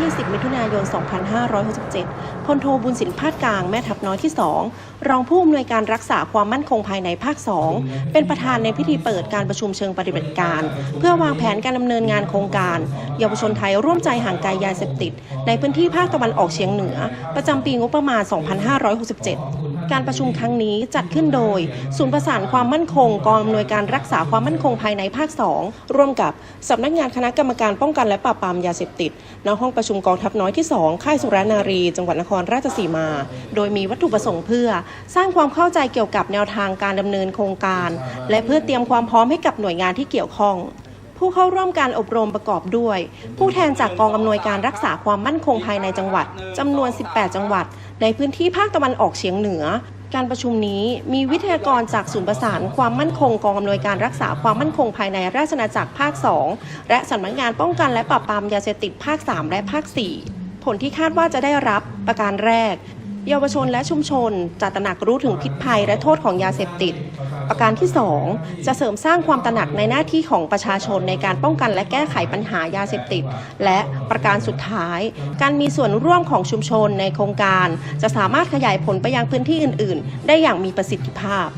ที่ 10 มิถุนายน 2567 พลโทบุญสินพาดกลางแม่ทัพน้อยที่ 2 รองผู้อำนวยการรักษาความมั่นคงภายในภาค 2 เป็นประธานในพิธีเปิดการประชุมเชิงปฏิบัติการ เพื่อวางแผนการดำเนินงานโครงการ เยาวชนไทยร่วมใจห่างไกลยาเสพติด ในพื้นที่ภาคตะวันออกเฉียงเหนือ ประจำปีงบประมาณ 2567 การประชุมครั้งนี้จัดขึ้นโดย ศูนย์ประสานความมั่นคงกองอำนวยการรักษาความมั่นคงภายในภาค 2 ร่วมกับสำนักงานคณะกรรมการป้องกันและปราบปรามยาเสพติดณห้องประชุมกองทัพน้อยที่ 2 ค่ายสุรนารี จังหวัดนครราชสีมา โดยมีวัตถุประสงค์เพื่อ สร้างความเข้าใจเกี่ยวกับแนวทางการดำเนินโครงการ และเพื่อเตรียมความพร้อมให้กับหน่วยงานที่เกี่ยวข้องผู้เข้าร่วมการอบรมประกอบด้วย ผู้แทนจากกองอำนวยการรักษาความมั่นคงภายในจังหวัดจำนวน 18 จังหวัด ในพื้นที่ภาคตะวันออกเฉียงเหนือ การประชุมนี้มีวิทยากรจากศูนย์ประสานความมั่นคงกองอำนวยการรักษาความมั่นคงภายในราชนาจักรภาค 2 และสำนักงานป้องกันและปราบปรามยาเสพติดภาค 3 และภาค 4 ผลที่คาดว่าจะได้รับประการแรก เยาวชนและชุมชนจะตระหนักรู้ถึงพิษภัยและโทษของยาเสพติด ประการที่ 2 จะเสริมสร้างความตระหนักในหน้าที่ของประชาชนในการป้องกันและแก้ไขปัญหายาเสพติด และประการสุดท้าย การมีส่วนร่วมของชุมชนในโครงการ จะสามารถขยายผลไปยังพื้นที่อื่น ๆ ได้อย่างมีประสิทธิภาพ